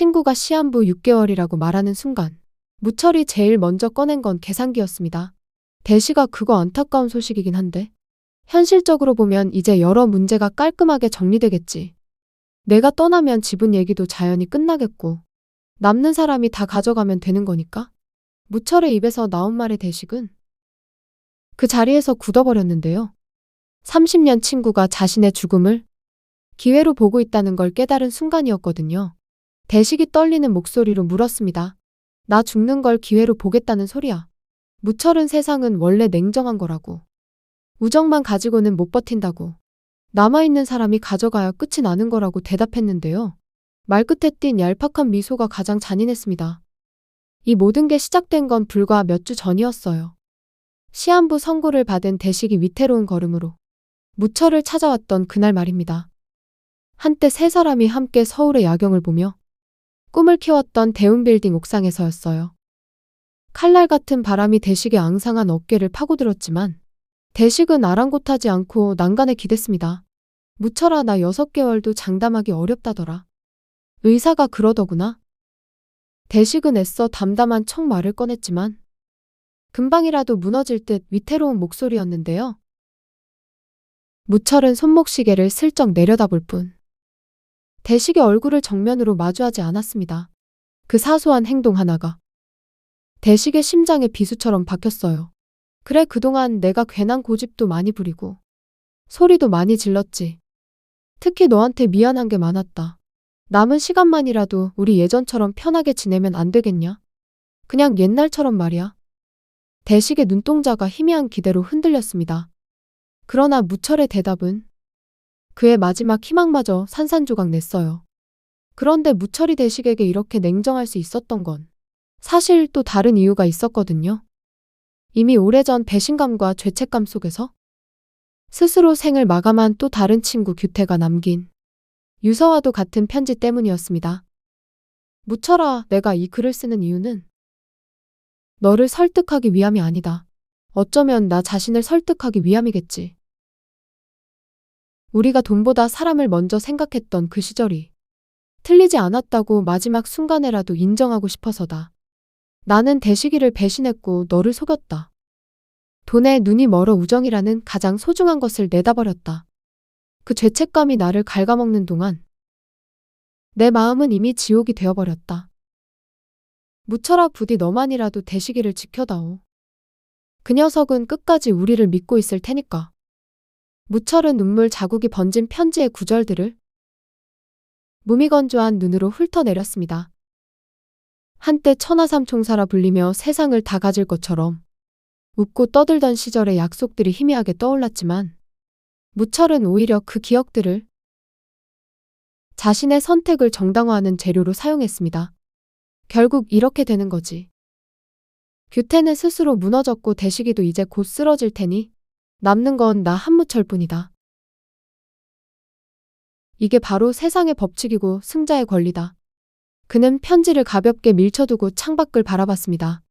친구가 시한부 6개월이라고 말하는 순간 무철이 제일 먼저 꺼낸 건 계산기였습니다. 대시가 그거 안타까운 소식이긴 한데 현실적으로 보면 이제 여러 문제가 깔끔하게 정리되겠지. 내가 떠나면 지분 얘기도 자연히 끝나겠고 남는 사람이 다 가져가면 되는 거니까. 무철의 입에서 나온 말의 대식은 그 자리에서 굳어버렸는데요. 30년 친구가 자신의 죽음을 기회로 보고 있다는 걸 깨달은 순간이었거든요. 대식이 떨리는 목소리로 물었습니다. 나 죽는 걸 기회로 보겠다는 소리야. 무철은 세상은 원래 냉정한 거라고. 우정만 가지고는 못 버틴다고. 남아있는 사람이 가져가야 끝이 나는 거라고 대답했는데요. 말끝에 띈 얄팍한 미소가 가장 잔인했습니다. 이 모든 게 시작된 건 불과 몇 주 전이었어요. 시한부 선고를 받은 대식이 위태로운 걸음으로 무철을 찾아왔던 그날 말입니다. 한때 세 사람이 함께 서울의 야경을 보며 꿈을 키웠던 대운빌딩 옥상에서였어요. 칼날 같은 바람이 대식의 앙상한 어깨를 파고들었지만 대식은 아랑곳하지 않고 난간에 기댔습니다. 무철아 나 여섯 개월도 장담하기 어렵다더라. 의사가 그러더구나. 대식은 애써 담담한 척 말을 꺼냈지만 금방이라도 무너질 듯 위태로운 목소리였는데요. 무철은 손목시계를 슬쩍 내려다볼 뿐 대식의 얼굴을 정면으로 마주하지 않았습니다. 그 사소한 행동 하나가 대식의 심장에 비수처럼 박혔어요. 그래 그동안 내가 괜한 고집도 많이 부리고 소리도 많이 질렀지. 특히 너한테 미안한 게 많았다. 남은 시간만이라도 우리 예전처럼 편하게 지내면 안 되겠냐? 그냥 옛날처럼 말이야. 대식의 눈동자가 희미한 기대로 흔들렸습니다. 그러나 무철의 대답은 그의 마지막 희망마저 산산조각 냈어요. 그런데 무철이 대식에게 이렇게 냉정할 수 있었던 건 사실 또 다른 이유가 있었거든요. 이미 오래전 배신감과 죄책감 속에서 스스로 생을 마감한 또 다른 친구 규태가 남긴 유서와도 같은 편지 때문이었습니다. 무철아, 내가 이 글을 쓰는 이유는 너를 설득하기 위함이 아니다. 어쩌면 나 자신을 설득하기 위함이겠지. 우리가 돈보다 사람을 먼저 생각했던 그 시절이 틀리지 않았다고 마지막 순간에라도 인정하고 싶어서다. 나는 대시기를 배신했고 너를 속였다. 돈에 눈이 멀어 우정이라는 가장 소중한 것을 내다버렸다. 그 죄책감이 나를 갉아먹는 동안 내 마음은 이미 지옥이 되어버렸다. 무철아 부디 너만이라도 대시기를 지켜다오. 그 녀석은 끝까지 우리를 믿고 있을 테니까. 무철은 눈물 자국이 번진 편지의 구절들을 무미건조한 눈으로 훑어내렸습니다. 한때 천하삼총사라 불리며 세상을 다 가질 것처럼 웃고 떠들던 시절의 약속들이 희미하게 떠올랐지만 무철은 오히려 그 기억들을 자신의 선택을 정당화하는 재료로 사용했습니다. 결국 이렇게 되는 거지. 규태는 스스로 무너졌고 대시기도 이제 곧 쓰러질 테니 남는 건 나 한무철 뿐이다. 이게 바로 세상의 법칙이고 승자의 권리다. 그는 편지를 가볍게 밀쳐두고 창밖을 바라봤습니다.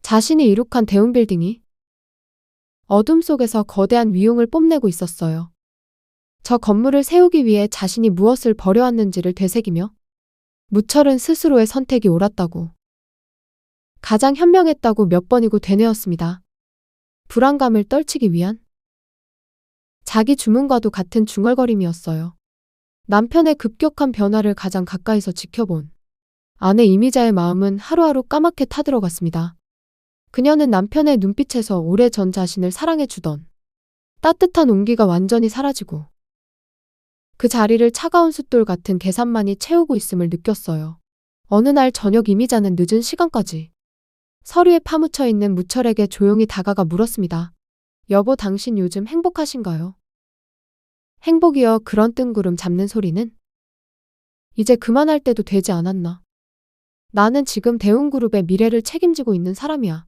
자신이 이룩한 대웅 빌딩이 어둠 속에서 거대한 위용을 뽐내고 있었어요. 저 건물을 세우기 위해 자신이 무엇을 버려왔는지를 되새기며 무철은 스스로의 선택이 옳았다고 가장 현명했다고 몇 번이고 되뇌었습니다. 불안감을 떨치기 위한 자기 주문과도 같은 중얼거림이었어요. 남편의 급격한 변화를 가장 가까이서 지켜본 아내 이미자의 마음은 하루하루 까맣게 타들어갔습니다. 그녀는 남편의 눈빛에서 오래전 자신을 사랑해주던 따뜻한 온기가 완전히 사라지고 그 자리를 차가운 숫돌 같은 계산만이 채우고 있음을 느꼈어요. 어느 날 저녁 이미자는 늦은 시간까지 서류에 파묻혀 있는 무철에게 조용히 다가가 물었습니다. 여보, 당신 요즘 행복하신가요? 행복이여 그런 뜬구름 잡는 소리는? 이제 그만할 때도 되지 않았나? 나는 지금 대웅그룹의 미래를 책임지고 있는 사람이야.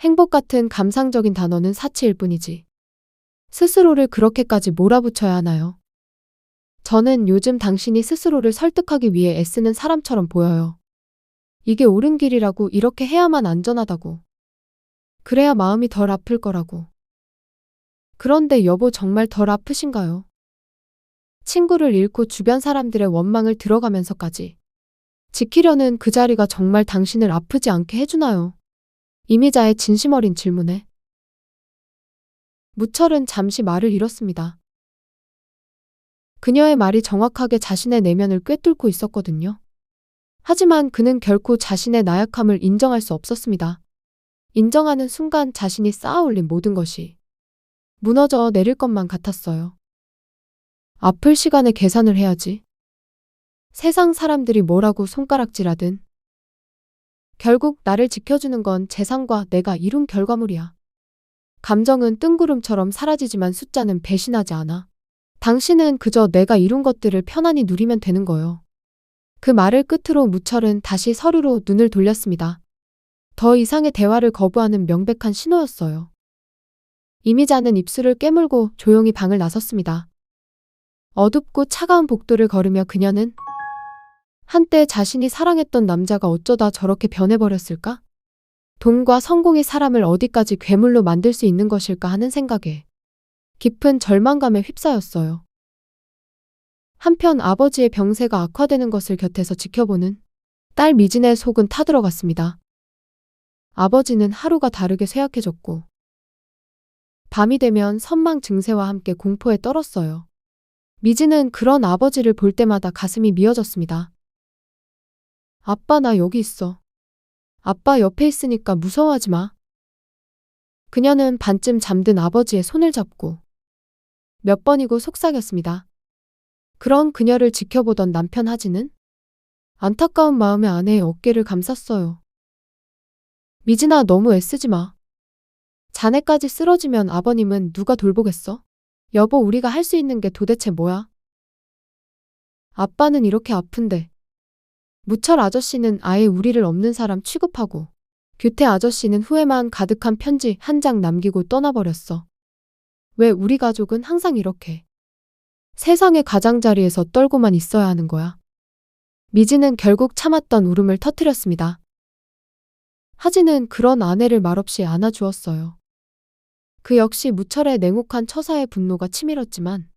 행복 같은 감상적인 단어는 사치일 뿐이지. 스스로를 그렇게까지 몰아붙여야 하나요? 저는 요즘 당신이 스스로를 설득하기 위해 애쓰는 사람처럼 보여요. 이게 옳은 길이라고 이렇게 해야만 안전하다고. 그래야 마음이 덜 아플 거라고. 그런데 여보 정말 덜 아프신가요? 친구를 잃고 주변 사람들의 원망을 들어가면서까지 지키려는 그 자리가 정말 당신을 아프지 않게 해주나요? 이미자의 진심 어린 질문에 무철은 잠시 말을 잃었습니다. 그녀의 말이 정확하게 자신의 내면을 꿰뚫고 있었거든요. 하지만 그는 결코 자신의 나약함을 인정할 수 없었습니다. 인정하는 순간 자신이 쌓아올린 모든 것이 무너져 내릴 것만 같았어요. 아플 시간에 계산을 해야지. 세상 사람들이 뭐라고 손가락질하든 결국 나를 지켜주는 건 재산과 내가 이룬 결과물이야. 감정은 뜬구름처럼 사라지지만 숫자는 배신하지 않아. 당신은 그저 내가 이룬 것들을 편안히 누리면 되는 거요. 그 말을 끝으로 무철은 다시 서류로 눈을 돌렸습니다. 더 이상의 대화를 거부하는 명백한 신호였어요. 이미자는 입술을 깨물고 조용히 방을 나섰습니다. 어둡고 차가운 복도를 걸으며 그녀는 한때 자신이 사랑했던 남자가 어쩌다 저렇게 변해버렸을까? 돈과 성공이 사람을 어디까지 괴물로 만들 수 있는 것일까 하는 생각에 깊은 절망감에 휩싸였어요. 한편 아버지의 병세가 악화되는 것을 곁에서 지켜보는 딸 미진의 속은 타들어갔습니다. 아버지는 하루가 다르게 쇠약해졌고 밤이 되면 선망 증세와 함께 공포에 떨었어요. 미진은 그런 아버지를 볼 때마다 가슴이 미어졌습니다. 아빠 나 여기 있어. 아빠 옆에 있으니까 무서워하지 마. 그녀는 반쯤 잠든 아버지의 손을 잡고 몇 번이고 속삭였습니다. 그런 그녀를 지켜보던 남편 하진은 안타까운 마음에 아내의 어깨를 감쌌어요. 미진아 너무 애쓰지 마. 자네까지 쓰러지면 아버님은 누가 돌보겠어? 여보 우리가 할 수 있는 게 도대체 뭐야? 아빠는 이렇게 아픈데. 무철 아저씨는 아예 우리를 없는 사람 취급하고 규태 아저씨는 후회만 가득한 편지 한 장 남기고 떠나버렸어. 왜 우리 가족은 항상 이렇게 세상의 가장자리에서 떨고만 있어야 하는 거야? 미지는 결국 참았던 울음을 터뜨렸습니다. 하지는 그런 아내를 말없이 안아주었어요. 그 역시 무철의 냉혹한 처사의 분노가 치밀었지만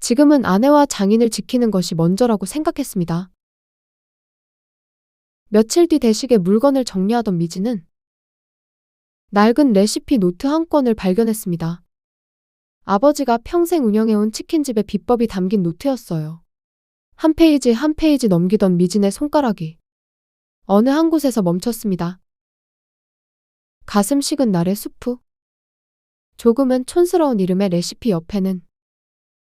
지금은 아내와 장인을 지키는 것이 먼저라고 생각했습니다. 며칠 뒤 대식에 물건을 정리하던 미지는 낡은 레시피 노트 한 권을 발견했습니다. 아버지가 평생 운영해온 치킨집의 비법이 담긴 노트였어요. 한 페이지 한 페이지 넘기던 미진의 손가락이 어느 한 곳에서 멈췄습니다. 가슴 식은 날의 수프. 조금은 촌스러운 이름의 레시피 옆에는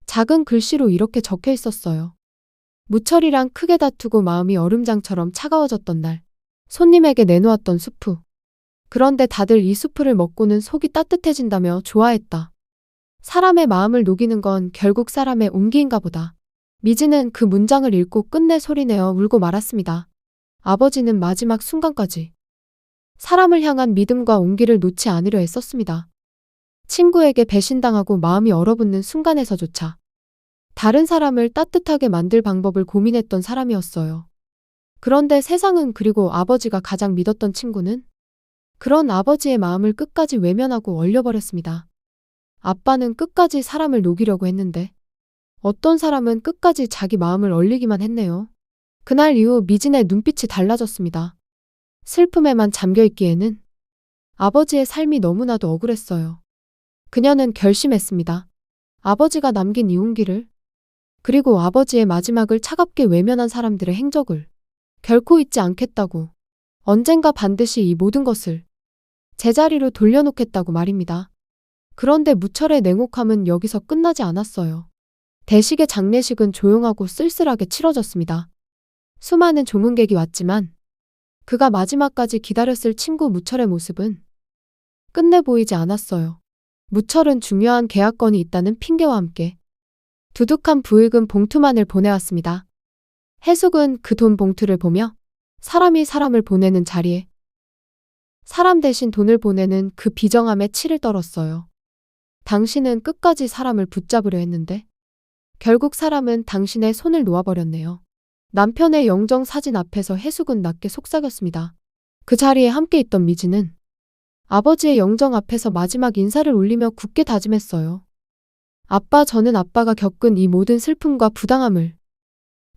작은 글씨로 이렇게 적혀 있었어요. 무철이랑 크게 다투고 마음이 얼음장처럼 차가워졌던 날, 손님에게 내놓았던 수프. 그런데 다들 이 수프를 먹고는 속이 따뜻해진다며 좋아했다. 사람의 마음을 녹이는 건 결국 사람의 온기인가 보다. 미지는 그 문장을 읽고 끝내 소리내어 울고 말았습니다. 아버지는 마지막 순간까지 사람을 향한 믿음과 온기를 놓지 않으려 했었습니다. 친구에게 배신당하고 마음이 얼어붙는 순간에서조차 다른 사람을 따뜻하게 만들 방법을 고민했던 사람이었어요. 그런데 세상은 그리고 아버지가 가장 믿었던 친구는 그런 아버지의 마음을 끝까지 외면하고 얼려버렸습니다. 아빠는 끝까지 사람을 녹이려고 했는데 어떤 사람은 끝까지 자기 마음을 얼리기만 했네요. 그날 이후 미진의 눈빛이 달라졌습니다. 슬픔에만 잠겨 있기에는 아버지의 삶이 너무나도 억울했어요. 그녀는 결심했습니다. 아버지가 남긴 이운기를 그리고 아버지의 마지막을 차갑게 외면한 사람들의 행적을 결코 잊지 않겠다고 언젠가 반드시 이 모든 것을 제자리로 돌려놓겠다고 말입니다. 그런데 무철의 냉혹함은 여기서 끝나지 않았어요. 대식의 장례식은 조용하고 쓸쓸하게 치러졌습니다. 수많은 조문객이 왔지만 그가 마지막까지 기다렸을 친구 무철의 모습은 끝내 보이지 않았어요. 무철은 중요한 계약건이 있다는 핑계와 함께 두둑한 부익은 봉투만을 보내왔습니다. 해숙은 그 돈 봉투를 보며 사람이 사람을 보내는 자리에 사람 대신 돈을 보내는 그 비정함에 치를 떨었어요. 당신은 끝까지 사람을 붙잡으려 했는데 결국 사람은 당신의 손을 놓아버렸네요. 남편의 영정 사진 앞에서 해숙은 낮게 속삭였습니다. 그 자리에 함께 있던 미지는 아버지의 영정 앞에서 마지막 인사를 올리며 굳게 다짐했어요. 아빠 저는 아빠가 겪은 이 모든 슬픔과 부당함을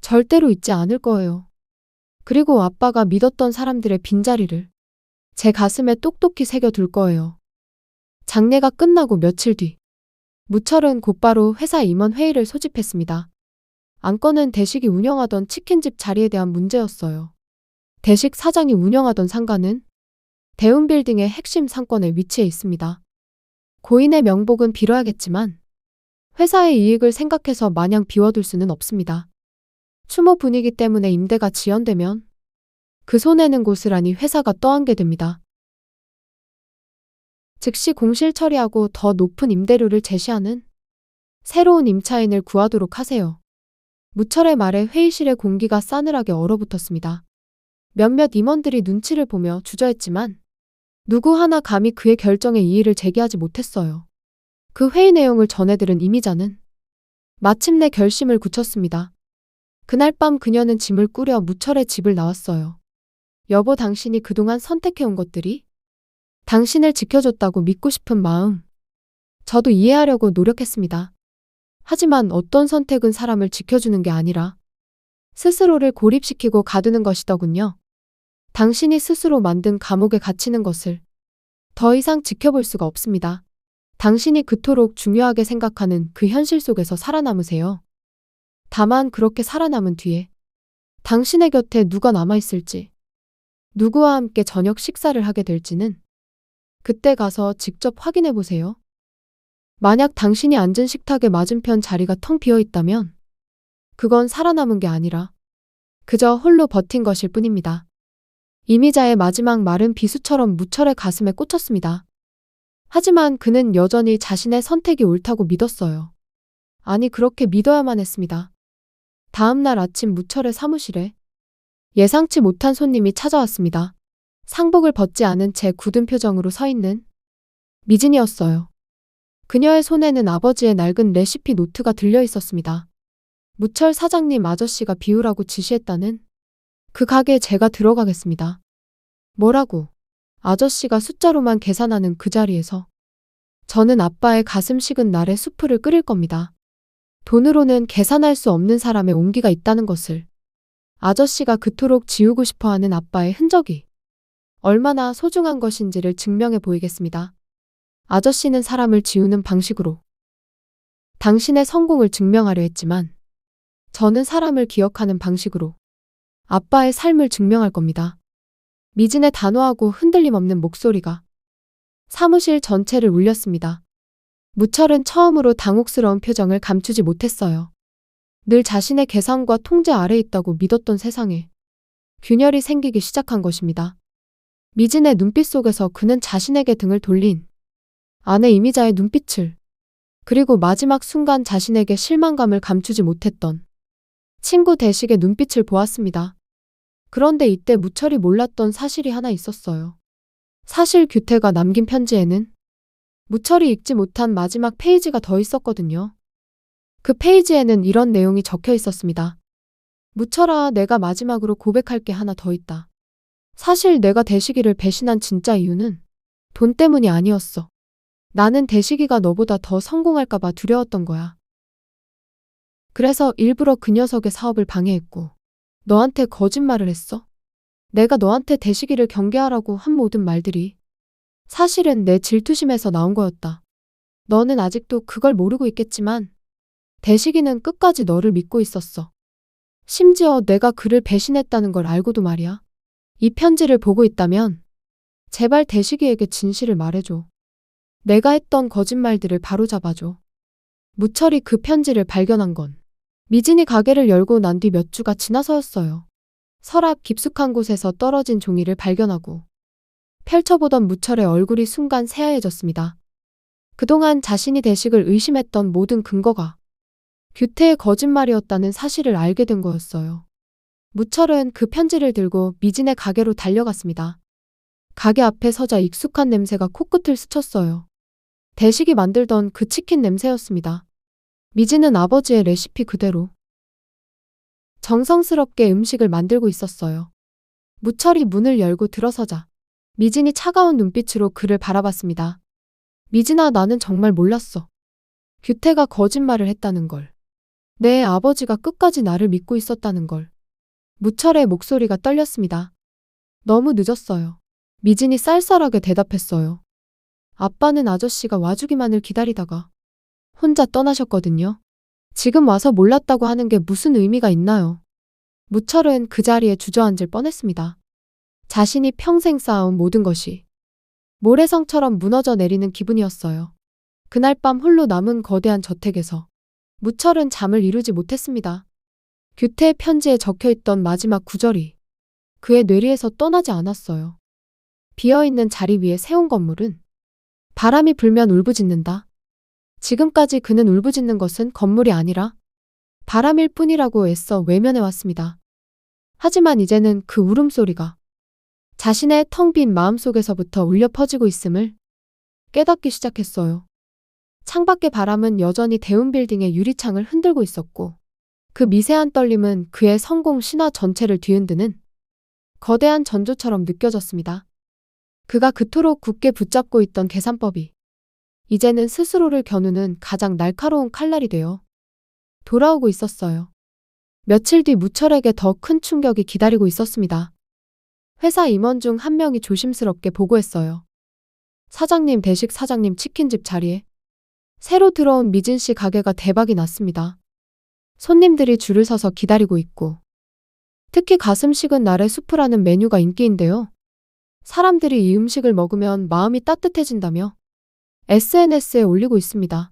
절대로 잊지 않을 거예요. 그리고 아빠가 믿었던 사람들의 빈자리를 제 가슴에 똑똑히 새겨둘 거예요. 장례가 끝나고 며칠 뒤, 무철은 곧바로 회사 임원 회의를 소집했습니다. 안건은 대식이 운영하던 치킨집 자리에 대한 문제였어요. 대식 사장이 운영하던 상가는 대운빌딩의 핵심 상권에 위치해 있습니다. 고인의 명복은 빌어야겠지만 회사의 이익을 생각해서 마냥 비워둘 수는 없습니다. 추모 분위기 때문에 임대가 지연되면 그 손해는 고스란히 회사가 떠안게 됩니다. 즉시 공실 처리하고 더 높은 임대료를 제시하는 새로운 임차인을 구하도록 하세요. 무철의 말에 회의실의 공기가 싸늘하게 얼어붙었습니다. 몇몇 임원들이 눈치를 보며 주저했지만 누구 하나 감히 그의 결정에 이의를 제기하지 못했어요. 그 회의 내용을 전해들은 이미자는 마침내 결심을 굳혔습니다. 그날 밤 그녀는 짐을 꾸려 무철의 집을 나왔어요. 여보 당신이 그동안 선택해온 것들이 당신을 지켜줬다고 믿고 싶은 마음. 저도 이해하려고 노력했습니다. 하지만 어떤 선택은 사람을 지켜주는 게 아니라 스스로를 고립시키고 가두는 것이더군요. 당신이 스스로 만든 감옥에 갇히는 것을 더 이상 지켜볼 수가 없습니다. 당신이 그토록 중요하게 생각하는 그 현실 속에서 살아남으세요. 다만 그렇게 살아남은 뒤에 당신의 곁에 누가 남아있을지, 누구와 함께 저녁 식사를 하게 될지는 그때 가서 직접 확인해 보세요. 만약 당신이 앉은 식탁의 맞은편 자리가 텅 비어 있다면 그건 살아남은 게 아니라 그저 홀로 버틴 것일 뿐입니다. 이미자의 마지막 말은 비수처럼 무철의 가슴에 꽂혔습니다. 하지만 그는 여전히 자신의 선택이 옳다고 믿었어요. 아니, 그렇게 믿어야만 했습니다. 다음 날 아침 무철의 사무실에 예상치 못한 손님이 찾아왔습니다. 상복을 벗지 않은 채 굳은 표정으로 서 있는 미진이었어요. 그녀의 손에는 아버지의 낡은 레시피 노트가 들려 있었습니다. 무철 사장님 아저씨가 비우라고 지시했다는 그 가게에 제가 들어가겠습니다. 뭐라고? 아저씨가 숫자로만 계산하는 그 자리에서 저는 아빠의 가슴 식은 날에 수프를 끓일 겁니다. 돈으로는 계산할 수 없는 사람의 온기가 있다는 것을 아저씨가 그토록 지우고 싶어 하는 아빠의 흔적이 얼마나 소중한 것인지를 증명해 보이겠습니다. 아저씨는 사람을 지우는 방식으로 당신의 성공을 증명하려 했지만 저는 사람을 기억하는 방식으로 아빠의 삶을 증명할 겁니다. 미진의 단호하고 흔들림 없는 목소리가 사무실 전체를 울렸습니다. 무철은 처음으로 당혹스러운 표정을 감추지 못했어요. 늘 자신의 계산과 통제 아래 있다고 믿었던 세상에 균열이 생기기 시작한 것입니다. 미진의 눈빛 속에서 그는 자신에게 등을 돌린 아내 이미자의 눈빛을 그리고 마지막 순간 자신에게 실망감을 감추지 못했던 친구 대식의 눈빛을 보았습니다. 그런데 이때 무철이 몰랐던 사실이 하나 있었어요. 사실 규태가 남긴 편지에는 무철이 읽지 못한 마지막 페이지가 더 있었거든요. 그 페이지에는 이런 내용이 적혀 있었습니다. 무철아, 내가 마지막으로 고백할 게 하나 더 있다. 사실 내가 대식이를 배신한 진짜 이유는 돈 때문이 아니었어. 나는 대식이가 너보다 더 성공할까봐 두려웠던 거야. 그래서 일부러 그 녀석의 사업을 방해했고, 너한테 거짓말을 했어? 내가 너한테 대식이를 경계하라고 한 모든 말들이 사실은 내 질투심에서 나온 거였다. 너는 아직도 그걸 모르고 있겠지만 대식이는 끝까지 너를 믿고 있었어. 심지어 내가 그를 배신했다는 걸 알고도 말이야. 이 편지를 보고 있다면 제발 대식이에게 진실을 말해줘. 내가 했던 거짓말들을 바로잡아줘. 무철이 그 편지를 발견한 건 미진이 가게를 열고 난 뒤 몇 주가 지나서였어요. 서랍 깊숙한 곳에서 떨어진 종이를 발견하고 펼쳐보던 무철의 얼굴이 순간 새하얘졌습니다. 그동안 자신이 대식을 의심했던 모든 근거가 규태의 거짓말이었다는 사실을 알게 된 거였어요. 무철은 그 편지를 들고 미진의 가게로 달려갔습니다. 가게 앞에 서자 익숙한 냄새가 코끝을 스쳤어요. 대식이 만들던 그 치킨 냄새였습니다. 미진은 아버지의 레시피 그대로 정성스럽게 음식을 만들고 있었어요. 무철이 문을 열고 들어서자 미진이 차가운 눈빛으로 그를 바라봤습니다. 미진아, 나는 정말 몰랐어. 규태가 거짓말을 했다는 걸. 내 아버지가 끝까지 나를 믿고 있었다는 걸. 무철의 목소리가 떨렸습니다. 너무 늦었어요. 미진이 쌀쌀하게 대답했어요. 아빠는 아저씨가 와주기만을 기다리다가 혼자 떠나셨거든요. 지금 와서 몰랐다고 하는 게 무슨 의미가 있나요? 무철은 그 자리에 주저앉을 뻔했습니다. 자신이 평생 쌓아온 모든 것이 모래성처럼 무너져 내리는 기분이었어요. 그날 밤 홀로 남은 거대한 저택에서 무철은 잠을 이루지 못했습니다. 규태의 편지에 적혀 있던 마지막 구절이 그의 뇌리에서 떠나지 않았어요. 비어있는 자리 위에 세운 건물은 바람이 불면 울부짖는다. 지금까지 그는 울부짖는 것은 건물이 아니라 바람일 뿐이라고 애써 외면해 왔습니다. 하지만 이제는 그 울음소리가 자신의 텅 빈 마음속에서부터 울려 퍼지고 있음을 깨닫기 시작했어요. 창밖의 바람은 여전히 대운 빌딩의 유리창을 흔들고 있었고 그 미세한 떨림은 그의 성공 신화 전체를 뒤흔드는 거대한 전조처럼 느껴졌습니다. 그가 그토록 굳게 붙잡고 있던 계산법이 이제는 스스로를 겨누는 가장 날카로운 칼날이 되어 돌아오고 있었어요. 며칠 뒤 무철에게 더 큰 충격이 기다리고 있었습니다. 회사 임원 중 한 명이 조심스럽게 보고했어요. 사장님 대식 사장님 치킨집 자리에 새로 들어온 미진 씨 가게가 대박이 났습니다. 손님들이 줄을 서서 기다리고 있고 특히 가슴 식은 날의 수프라는 메뉴가 인기인데요. 사람들이 이 음식을 먹으면 마음이 따뜻해진다며 SNS에 올리고 있습니다.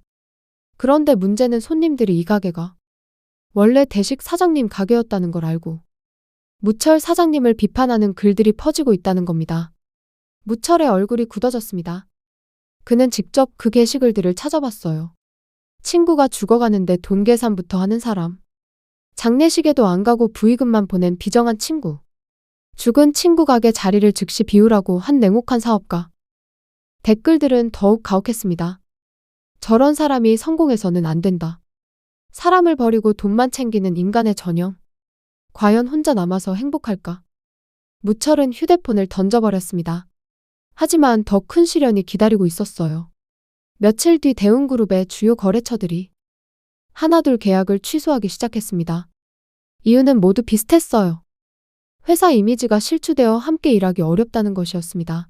그런데 문제는 손님들이 이 가게가 원래 대식 사장님 가게였다는 걸 알고 무철 사장님을 비판하는 글들이 퍼지고 있다는 겁니다. 무철의 얼굴이 굳어졌습니다. 그는 직접 그 게시글들을 찾아봤어요. 친구가 죽어가는데 돈 계산부터 하는 사람. 장례식에도 안 가고 부의금만 보낸 비정한 친구. 죽은 친구 가게 자리를 즉시 비우라고 한 냉혹한 사업가. 댓글들은 더욱 가혹했습니다. 저런 사람이 성공해서는 안 된다. 사람을 버리고 돈만 챙기는 인간의 전형. 과연 혼자 남아서 행복할까? 무철은 휴대폰을 던져버렸습니다. 하지만 더 큰 시련이 기다리고 있었어요. 며칠 뒤 대웅그룹의 주요 거래처들이 하나둘 계약을 취소하기 시작했습니다. 이유는 모두 비슷했어요. 회사 이미지가 실추되어 함께 일하기 어렵다는 것이었습니다.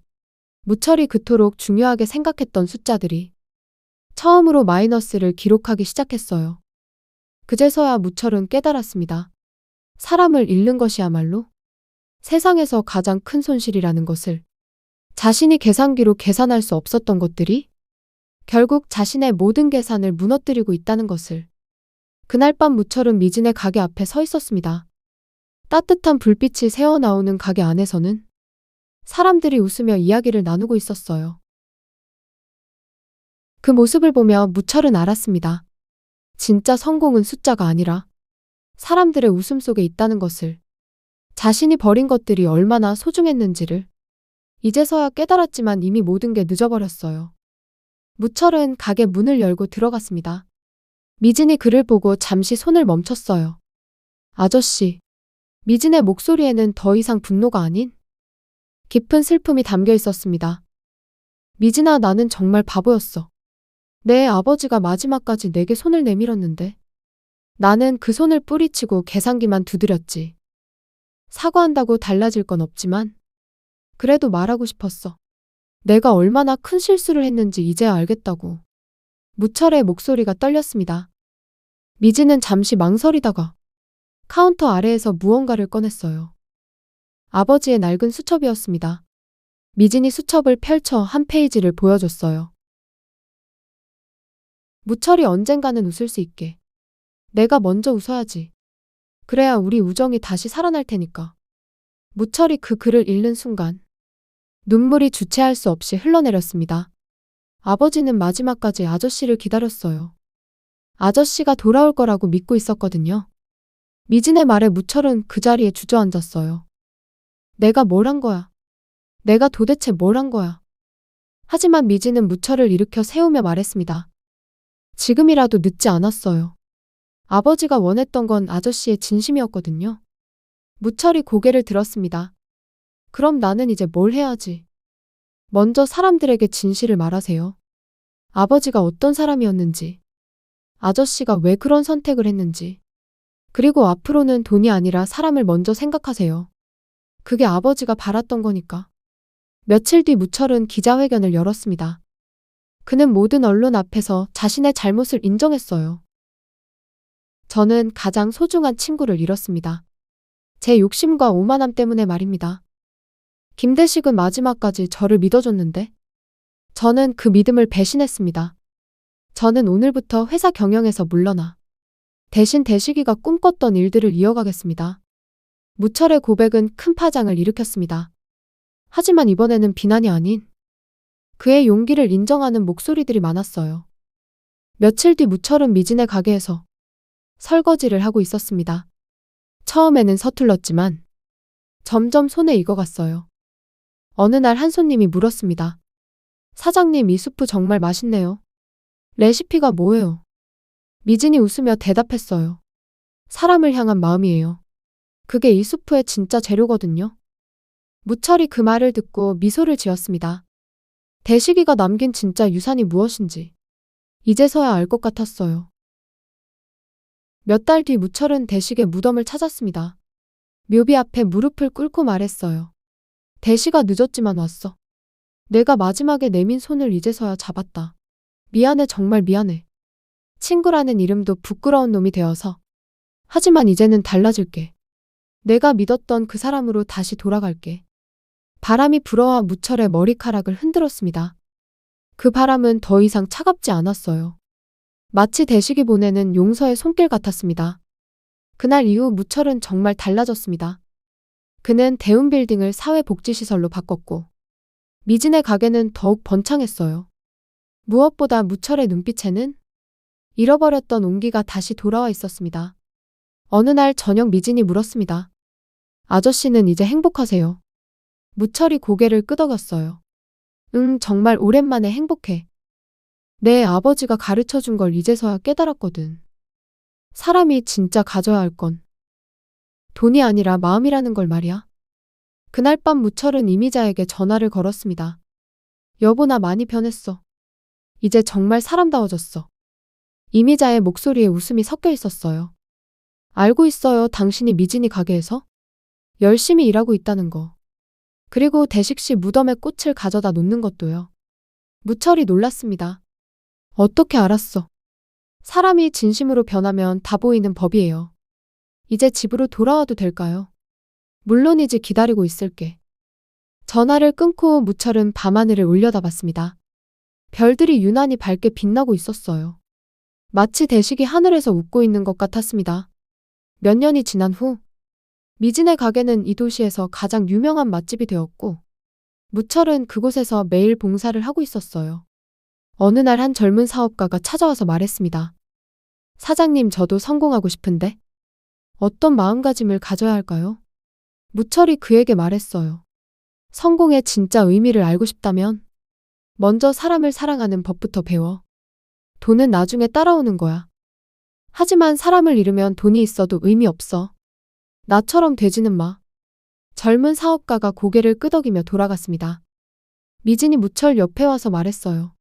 무철이 그토록 중요하게 생각했던 숫자들이 처음으로 마이너스를 기록하기 시작했어요. 그제서야 무철은 깨달았습니다. 사람을 잃는 것이야말로 세상에서 가장 큰 손실이라는 것을 자신이 계산기로 계산할 수 없었던 것들이 결국 자신의 모든 계산을 무너뜨리고 있다는 것을 그날 밤 무철은 미진의 가게 앞에 서 있었습니다. 따뜻한 불빛이 새어나오는 가게 안에서는 사람들이 웃으며 이야기를 나누고 있었어요. 그 모습을 보며 무철은 알았습니다. 진짜 성공은 숫자가 아니라 사람들의 웃음 속에 있다는 것을 자신이 버린 것들이 얼마나 소중했는지를 이제서야 깨달았지만 이미 모든 게 늦어버렸어요. 무철은 가게 문을 열고 들어갔습니다. 미진이 그를 보고 잠시 손을 멈췄어요. 아저씨. 미진의 목소리에는 더 이상 분노가 아닌 깊은 슬픔이 담겨 있었습니다. 미진아, 나는 정말 바보였어. 내 아버지가 마지막까지 내게 손을 내밀었는데 나는 그 손을 뿌리치고 계산기만 두드렸지. 사과한다고 달라질 건 없지만 그래도 말하고 싶었어. 내가 얼마나 큰 실수를 했는지 이제야 알겠다고. 무철의 목소리가 떨렸습니다. 미지는 잠시 망설이다가 카운터 아래에서 무언가를 꺼냈어요. 아버지의 낡은 수첩이었습니다. 미진이 수첩을 펼쳐 한 페이지를 보여줬어요. 무철이 언젠가는 웃을 수 있게. 내가 먼저 웃어야지. 그래야 우리 우정이 다시 살아날 테니까. 무철이 그 글을 읽는 순간 눈물이 주체할 수 없이 흘러내렸습니다. 아버지는 마지막까지 아저씨를 기다렸어요. 아저씨가 돌아올 거라고 믿고 있었거든요. 미진의 말에 무철은 그 자리에 주저앉았어요. 내가 뭘 한 거야? 내가 도대체 뭘 한 거야? 하지만 미진은 무철을 일으켜 세우며 말했습니다. 지금이라도 늦지 않았어요. 아버지가 원했던 건 아저씨의 진심이었거든요. 무철이 고개를 들었습니다. 그럼 나는 이제 뭘 해야지? 먼저 사람들에게 진실을 말하세요. 아버지가 어떤 사람이었는지, 아저씨가 왜 그런 선택을 했는지, 그리고 앞으로는 돈이 아니라 사람을 먼저 생각하세요. 그게 아버지가 바랐던 거니까. 며칠 뒤 무철은 기자회견을 열었습니다. 그는 모든 언론 앞에서 자신의 잘못을 인정했어요. 저는 가장 소중한 친구를 잃었습니다. 제 욕심과 오만함 때문에 말입니다. 김대식은 마지막까지 저를 믿어줬는데 저는 그 믿음을 배신했습니다. 저는 오늘부터 회사 경영에서 물러나 대신 대식이가 꿈꿨던 일들을 이어가겠습니다. 무철의 고백은 큰 파장을 일으켰습니다. 하지만 이번에는 비난이 아닌 그의 용기를 인정하는 목소리들이 많았어요. 며칠 뒤 무철은 미진의 가게에서 설거지를 하고 있었습니다. 처음에는 서툴렀지만 점점 손에 익어갔어요. 어느 날 한 손님이 물었습니다. 사장님 이 수프 정말 맛있네요. 레시피가 뭐예요? 미진이 웃으며 대답했어요. 사람을 향한 마음이에요. 그게 이 수프의 진짜 재료거든요. 무철이 그 말을 듣고 미소를 지었습니다. 대식이가 남긴 진짜 유산이 무엇인지 이제서야 알 것 같았어요. 몇 달 뒤 무철은 대식의 무덤을 찾았습니다. 묘비 앞에 무릎을 꿇고 말했어요. 대시가 늦었지만 왔어. 내가 마지막에 내민 손을 이제서야 잡았다. 미안해 정말 미안해. 친구라는 이름도 부끄러운 놈이 되어서. 하지만 이제는 달라질게. 내가 믿었던 그 사람으로 다시 돌아갈게. 바람이 불어와 무철의 머리카락을 흔들었습니다. 그 바람은 더 이상 차갑지 않았어요. 마치 대식이 보내는 용서의 손길 같았습니다. 그날 이후 무철은 정말 달라졌습니다. 그는 대운 빌딩을 사회복지시설로 바꿨고 미진의 가게는 더욱 번창했어요. 무엇보다 무철의 눈빛에는 잃어버렸던 온기가 다시 돌아와 있었습니다. 어느 날 저녁 미진이 물었습니다. 아저씨는 이제 행복하세요. 무철이 고개를 끄덕였어요. 응, 정말 오랜만에 행복해. 내 아버지가 가르쳐 준 걸 이제서야 깨달았거든. 사람이 진짜 가져야 할 건 돈이 아니라 마음이라는 걸 말이야. 그날 밤 무철은 이미자에게 전화를 걸었습니다. 여보 나 많이 변했어. 이제 정말 사람다워졌어. 이미자의 목소리에 웃음이 섞여 있었어요. 알고 있어요. 당신이 미진이 가게에서 열심히 일하고 있다는 거. 그리고 대식 씨 무덤에 꽃을 가져다 놓는 것도요. 무철이 놀랐습니다. 어떻게 알았어? 사람이 진심으로 변하면 다 보이는 법이에요. 이제 집으로 돌아와도 될까요? 물론이지 기다리고 있을게. 전화를 끊고 무철은 밤하늘을 올려다봤습니다. 별들이 유난히 밝게 빛나고 있었어요. 마치 대식이 하늘에서 웃고 있는 것 같았습니다. 몇 년이 지난 후, 미진의 가게는 이 도시에서 가장 유명한 맛집이 되었고, 무철은 그곳에서 매일 봉사를 하고 있었어요. 어느 날 한 젊은 사업가가 찾아와서 말했습니다. 사장님, 저도 성공하고 싶은데, 어떤 마음가짐을 가져야 할까요? 무철이 그에게 말했어요. 성공의 진짜 의미를 알고 싶다면, 먼저 사람을 사랑하는 법부터 배워. 돈은 나중에 따라오는 거야. 하지만 사람을 잃으면 돈이 있어도 의미 없어. 나처럼 되지는 마. 젊은 사업가가 고개를 끄덕이며 돌아갔습니다. 미진이 무철 옆에 와서 말했어요.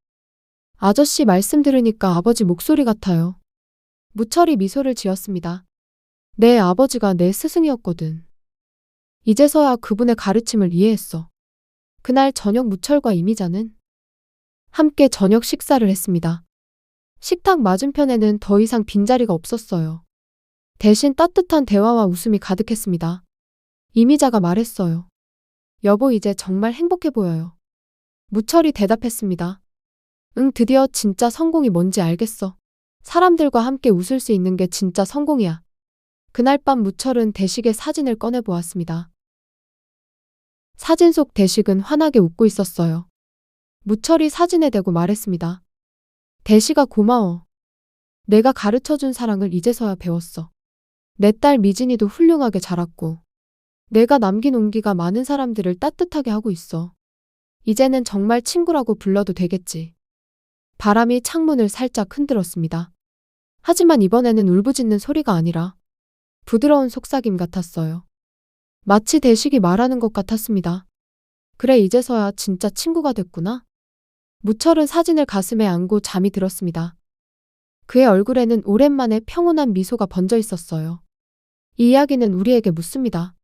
아저씨 말씀 들으니까 아버지 목소리 같아요. 무철이 미소를 지었습니다. 내 아버지가 내 스승이었거든. 이제서야 그분의 가르침을 이해했어. 그날 저녁 무철과 이미자는 함께 저녁 식사를 했습니다. 식탁 맞은편에는 더 이상 빈자리가 없었어요. 대신 따뜻한 대화와 웃음이 가득했습니다. 이미자가 말했어요. 여보, 이제 정말 행복해 보여요. 무철이 대답했습니다. 응, 드디어 진짜 성공이 뭔지 알겠어. 사람들과 함께 웃을 수 있는 게 진짜 성공이야. 그날 밤 무철은 대식의 사진을 꺼내 보았습니다. 사진 속 대식은 환하게 웃고 있었어요. 무철이 사진에 대고 말했습니다. 대시가 고마워. 내가 가르쳐 준 사랑을 이제서야 배웠어. 내 딸 미진이도 훌륭하게 자랐고, 내가 남긴 온기가 많은 사람들을 따뜻하게 하고 있어. 이제는 정말 친구라고 불러도 되겠지. 바람이 창문을 살짝 흔들었습니다. 하지만 이번에는 울부짖는 소리가 아니라 부드러운 속삭임 같았어요. 마치 대식이 말하는 것 같았습니다. 그래, 이제서야 진짜 친구가 됐구나. 무철은 사진을 가슴에 안고 잠이 들었습니다. 그의 얼굴에는 오랜만에 평온한 미소가 번져 있었어요. 이 이야기는 우리에게 묻습니다.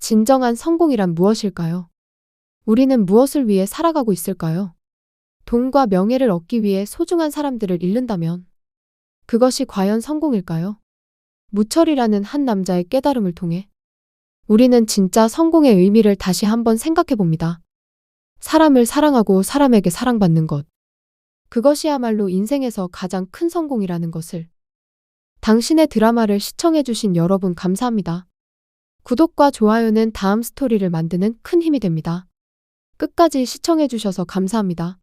진정한 성공이란 무엇일까요? 우리는 무엇을 위해 살아가고 있을까요? 돈과 명예를 얻기 위해 소중한 사람들을 잃는다면 그것이 과연 성공일까요? 무철이라는 한 남자의 깨달음을 통해 우리는 진짜 성공의 의미를 다시 한번 생각해 봅니다. 사람을 사랑하고 사람에게 사랑받는 것. 그것이야말로 인생에서 가장 큰 성공이라는 것을. 당신의 드라마를 시청해주신 여러분 감사합니다. 구독과 좋아요는 다음 스토리를 만드는 큰 힘이 됩니다. 끝까지 시청해주셔서 감사합니다.